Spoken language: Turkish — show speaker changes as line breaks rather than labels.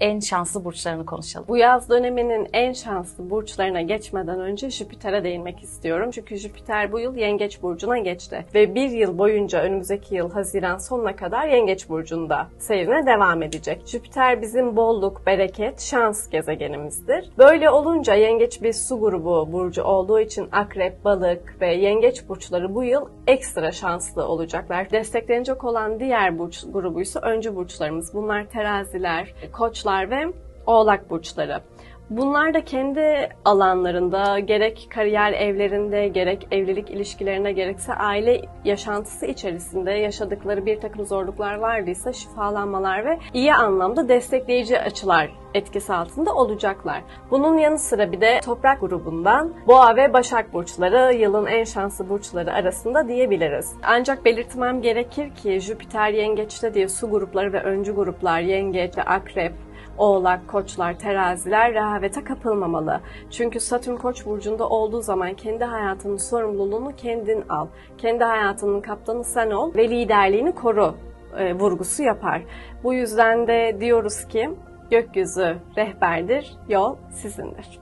en şanslı burçlarını konuşalım.
Bu yaz döneminin en şanslı burçlarına geçmeden önce Jüpiter'e değinmek istiyorum. Çünkü Jüpiter bu yıl Yengeç Burcu'na geçti. Ve bir yıl boyunca önümüzdeki yıl Haziran sonuna kadar Yengeç Burcu'nda seyrine devam edecek. Jüpiter bizim bolluk, bereket, şans gezegenimizdir. Böyle olunca Yengeç bir su grubu burcu olduğu için Akrep, Balık ve Yengeç burçları bu yıl ekstra şanslı olacaklar. Desteklenecek olan diğer burç grubuysa öncü burçlarımız. Bunlar teraziler, koçlar ve oğlak burçları. Bunlar da kendi alanlarında gerek kariyer evlerinde gerek evlilik ilişkilerine gerekse aile yaşantısı içerisinde yaşadıkları bir takım zorluklar vardıysa şifalanmalar ve iyi anlamda destekleyici açılar etkisi altında olacaklar. Bunun yanı sıra bir de toprak grubundan boğa ve başak burçları yılın en şanslı burçları arasında diyebiliriz. Ancak belirtmem gerekir ki Jüpiter yengeçte diye su grupları ve öncü gruplar yengeç ve akrep Oğlak, koçlar, teraziler rehavete kapılmamalı. Çünkü Satürn koç burcunda olduğu zaman kendi hayatının sorumluluğunu kendin al. Kendi hayatının kaptanı sen ol ve liderliğini koru e, vurgusu yapar. Bu yüzden de diyoruz ki gökyüzü rehberdir, yol sizindir.